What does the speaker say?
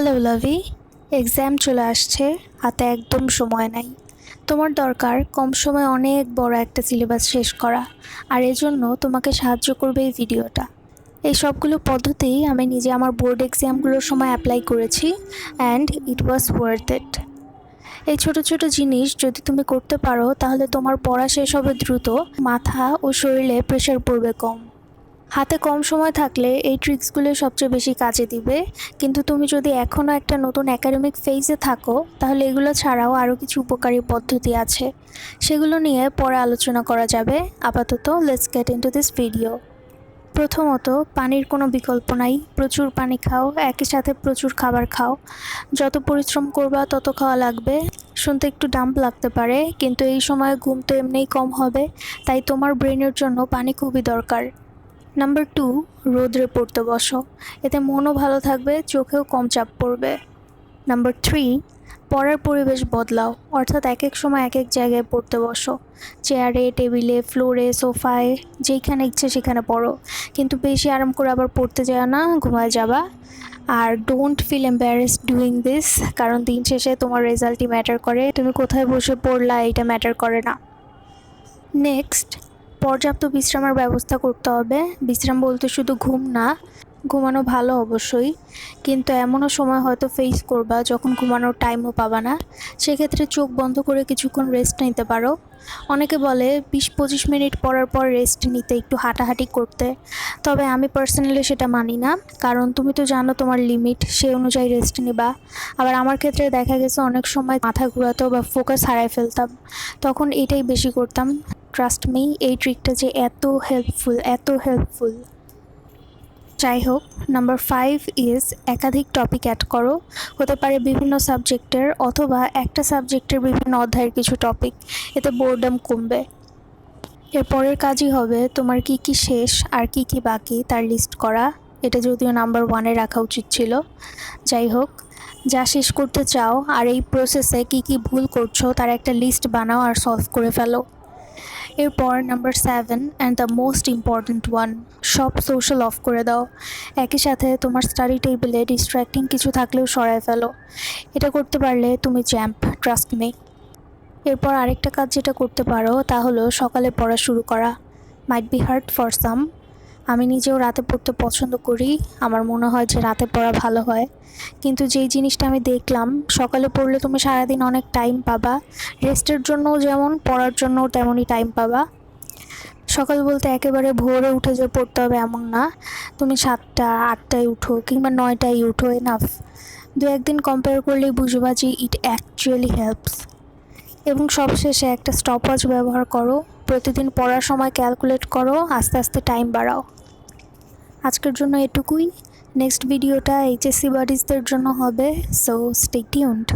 Hello লাভি exam চলে আসছে, হাতে একদম সময় নাই। তোমার দরকার কম সময়ে অনেক বড় একটা সিলেবাস শেষ করা, আর এজন্য তোমাকে সাহায্য করবে এই ভিডিওটা এই সবগুলো পদ্ধতি আমি নিজে আমার বোর্ড এক্সামগুলোর সময় অ্যাপ্লাই করেছি and it was worth it এই ছোট ছোট জিনিস যদি তুমি করতে পারো, তাহলে তোমার পড়া শেষ হবে দ্রুত, মাথা ও শরীরে প্রেশার পড়বে কম। হাতে কম সময় থাকলে এই ট্রিক্সগুলো সবচেয়ে বেশি কাজে দিবে। কিন্তু তুমি যদি এখনও একটা নতুন একাডেমিক ফেজে থাকো, তাহলে এগুলো ছাড়াও আরও কিছু উপকারী পদ্ধতি আছে। সেগুলো নিয়ে পরে আলোচনা করা যাবে। আপাতত let's get into this video প্রথমত, পানির কোনো বিকল্প নাই। প্রচুর পানি খাও, একই সাথে প্রচুর খাবার খাও। যত পরিশ্রম করবা, তত খাওয়া লাগবে। শুনতে একটু ডাম্প লাগতে পারে, কিন্তু এই সময় ঘুম তো এমনিই কম হবে। তাই তোমার ব্রেনের জন্য পানি খুবই দরকার। নাম্বার টু রোদ্রে পড়তে বসো। এতে মনও ভালো থাকবে, চোখেও কম চাপ পড়বে। নাম্বার থ্রি পড়ার পরিবেশ বদলাও, অর্থাৎ এক এক সময় এক এক জায়গায় পড়তে বসো। চেয়ারে টেবিলে ফ্লোরে সোফায় যেখানে ইচ্ছে সেখানে পড়ো। কিন্তু বেশি আরাম করে আবার পড়তে যায় না, ঘুমায় যাবা। আর don't feel embarrass doing this কারণ দিন শেষে তোমার রেজাল্টই ম্যাটার করে। তুমি কোথায় বসে পড়লা, এটা ম্যাটার করে না। নেক্সট পর্যাপ্ত বিশ্রামের ব্যবস্থা করতে হবে। বিশ্রাম বলতে শুধু ঘুম না ঘুমানো ভালো অবশ্যই, কিন্তু এমনও সময় হয়তো ফেস করবা যখন ঘুমানোর টাইমও পাবা না। সেক্ষেত্রে চোখ বন্ধ করে কিছুক্ষণ রেস্ট নিতে পারো। অনেকে বলে বিশ পঁচিশ মিনিট পরার পর রেস্ট নিতে একটু হাঁটাহাঁটি করতে, তবে আমি পার্সোনালি সেটা মানি না, কারণ তুমি তো জানো তোমার লিমিট সেই অনুযায়ী রেস্ট নিবা। আবার আমার ক্ষেত্রে দেখা গেছে অনেক সময় মাথা ঘুরাতো বা ফোকাস হারাই ফেলতাম, তখন এটাই বেশি করতাম। ট্রাস্ট মি এই ট্রিকটা যে এত হেল্পফুল এত হেল্পফুল যাই হোক নাম্বার ফাইভ ইজ একাধিক টপিক অ্যাড করো। হতে পারে বিভিন্ন সাবজেক্টের অথবা একটা সাবজেক্টের বিভিন্ন অধ্যায়ের কিছু টপিক এতে বোর্ডাম কমবে। এর পরের কাজই হবে তোমার কি কি শেষ, আর কি কি বাকি তার লিস্ট করা। এটা যদিও নাম্বার ওয়ানে রাখা উচিত ছিল। যাই হোক, যা শেষ করতে চাও, আর এই প্রসেসে কি কি ভুল করছ, তার একটা লিস্ট বানাও আর সলভ করে ফেলো। এরপর number seven and the most important one সব সোশ্যাল অফ করে দাও। একই সাথে তোমার স্টাডি টেবিলে ডিস্ট্র্যাক্টিং কিছু থাকলেও সরায় ফেলো। এটা করতে পারলে তুমি চ্যাম্প ট্রাস্ট মি এরপর আরেকটা কাজ যেটা করতে পারো তা হলো সকালে পড়া শুরু করা। Might be hard for some আমি নিজেও রাতে পড়তে পছন্দ করি। আমার মনে হয় যে রাতে পড়া ভালো হয়। কিন্তু যেই জিনিসটা আমি দেখলাম, সকালে পড়লে তুমি সারাদিন অনেক টাইম পাবা। রেস্টের জন্যও যেমন, পড়ার জন্যও তেমনই টাইম পাবা। সকাল বলতে একেবারে ভোরে উঠে যে পড়তে হবে এমন না। তুমি সাতটা, আটটায় উঠো কিংবা নয়টায় উঠো এনাফ দু একদিন কম্পেয়ার করলেই বুঝবা যে ইট অ্যাকচুয়ালি হেল্পস এবং সবশেষে একটা স্টপওয়াচ ব্যবহার করো। প্রতিদিন পড়ার সময় ক্যালকুলেট করো, আস্তে আস্তে টাইম বাড়াও। আজকের জন্য এটুকুই। নেক্সট ভিডিওটা এইচএসসি বাডিজদের জন্য হবে সো স্টে টিউনড